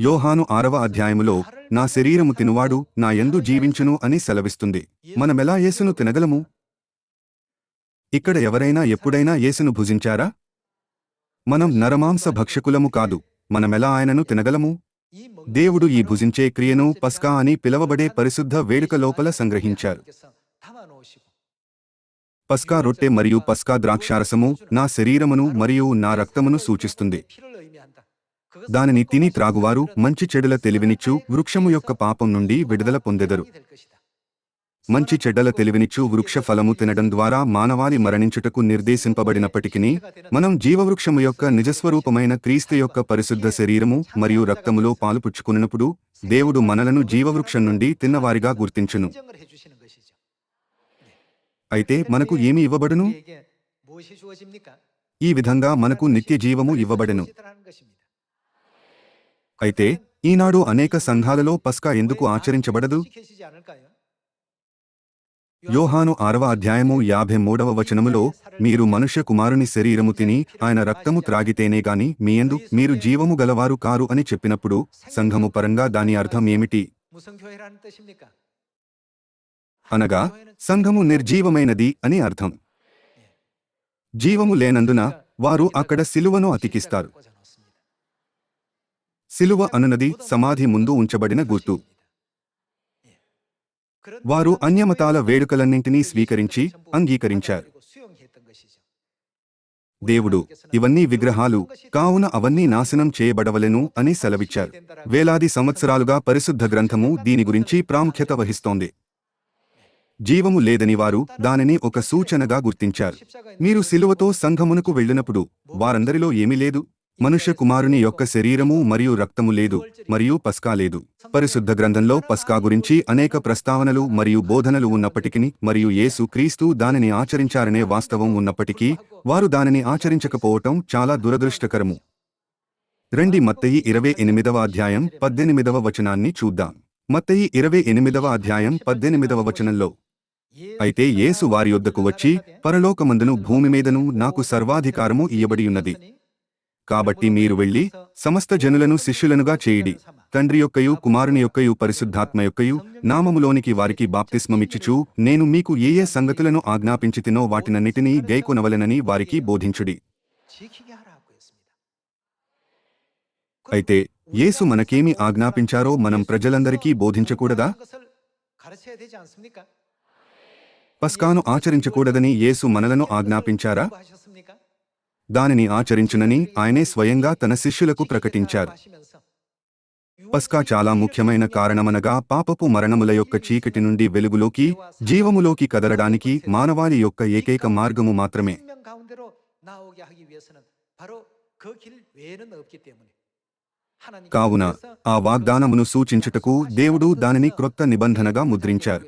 యోహాను ఆరవ అధ్యాయములో నా శరీరము తినువాడు నా ఎందు జీవించును అని సెలవిస్తుంది. మనమెలా యేసును తినగలము? ఇక్కడ ఎవరైనా ఎప్పుడైనా యేసును భుజించారా? మనం నరమాంస భక్షకులము కాదు మనమెలా ఆయనను తినగలము? దేవుడు ఈ భుజించే క్రియను పస్కా అని పిలవబడే పరిశుద్ధ వేడుక లోపల సంగ్రహించారు. పస్కా రొట్టె మరియు పస్కా ద్రాక్షారసము నా శరీరమును మరియు నా రక్తమును సూచిస్తుంది. దానిని తిని త్రాగువారు మంచి చెడుల తెలివినిచ్చు వృక్షము యొక్క పాపం నుండి విడుదల పొందెదరు. మంచి చెడ్డల తెలివినిచ్చు వృక్ష ఫలము తినడం ద్వారా మానవాళి మరణించుటకు నిర్దేశింపబడినప్పటికీ మనం జీవవృక్షము యొక్క నిజస్వరూపమైన క్రీస్తు యొక్క పరిశుద్ధ శరీరము మరియు రక్తములో పాలు పుచ్చుకున్నప్పుడు దేవుడు మనలను జీవవృక్షం నుండి తిన్నవారిగా గుర్తించును. అయితే మనకు ఏమి ఇవ్వబడును? ఈ విధంగా మనకు నిత్య జీవము ఇవ్వబడెను. అయితే ఈనాడు అనేక సంఘాలలో పస్కా ఎందుకు ఆచరించబడదు? యోహాను ఆరవ అధ్యాయము యాభై మూడవ వచనములో మీరు మనుష్య కుమారుని శరీరము తిని ఆయన రక్తము త్రాగితేనే గాని మీయందు మీరు జీవము గలవారు కారు అని చెప్పినప్పుడు సంఘము పరంగా దాని అర్థం ఏమిటి? అనగా సంఘము నిర్జీవమైనది అని అర్థం. జీవము లేనందున వారు అక్కడ సిలువను అతికిస్తారు. శిలువ అనునది సమాధి ముందు ఉంచబడిన గుర్తు. వారు అన్యమతాల వేడుకలన్నింటినీ స్వీకరించి అంగీకరించారు. దేవుడు ఇవన్నీ విగ్రహాలు కావున అవన్నీ నాశనం చేయబడవలెను అని సెలవిచ్చారు. వేలాది సంవత్సరాలుగా పరిశుద్ధ గ్రంథము దీని గురించి ప్రాముఖ్యత వహిస్తోంది. జీవము లేదని వారు దానిని ఒక సూచనగా గుర్తించారు. మీరు సిలువతో సంఘమునకు వెళ్ళినప్పుడు వారందరిలో ఏమీ లేదు? మనుష్య కుమారుని యొక్క శరీరము మరియు రక్తము లేదు మరియు పస్కా లేదు. పరిశుద్ధ గ్రంథంలో పస్కా గురించి అనేక ప్రస్తావనలు మరియు బోధనలు ఉన్నప్పటికీ మరియు యేసు క్రీస్తు దానిని ఆచరించారనే వాస్తవం ఉన్నప్పటికీ వారు దానిని ఆచరించకపోవటం చాలా దురదృష్టకరము. రండి మత్తయి ఇరవై ఎనిమిదవ అధ్యాయం పద్దెనిమిదవ వచనాన్ని చూద్దాం. మత్తయి ఇరవై ఎనిమిదవ అధ్యాయం పద్దెనిమిదవ వచనంలో అయితే యేసు వారి యొద్దకు వచ్చి పరలోకమందును భూమి మీదను నాకు సర్వాధికారము ఇయ్యబడియున్నది కాబట్టి మీరు వెళ్ళి సమస్త జనులను శిష్యులనుగా చేయడి. తండ్రి యొక్కయు కుమారుని యొక్కయు పరిశుద్ధాత్మ యొక్కయు నామములోనికి వారికి బాప్తిస్మమిచ్చుచు నేను మీకు ఏ ఏ సంగతులను ఆజ్ఞాపించితినో వాటినన్నిటినీ గైకొనవలెనని వారికి బోధించుడి. అయితే యేసు మనకేమి ఆజ్ఞాపించారో మనం ప్రజలందరికీ బోధించకూడదా? పస్కాను ఆచరించకూడదని యేసు మనలను ఆజ్ఞాపించారా? దానిని ఆచరించునని ఆయనే స్వయంగా తన శిష్యులకు ప్రకటించారు. పస్కా చాలా ముఖ్యమైన కారణమనగా పాపపు మరణముల యొక్క చీకటి నుండి వెలుగులోకి జీవములోకి కదలడానికి మానవాళి యొక్క ఏకైక మార్గము మాత్రమే. కావున ఆ వాగ్దానమును సూచించుటకు దేవుడు దానిని క్రొత్త నిబంధనగా ముద్రించారు.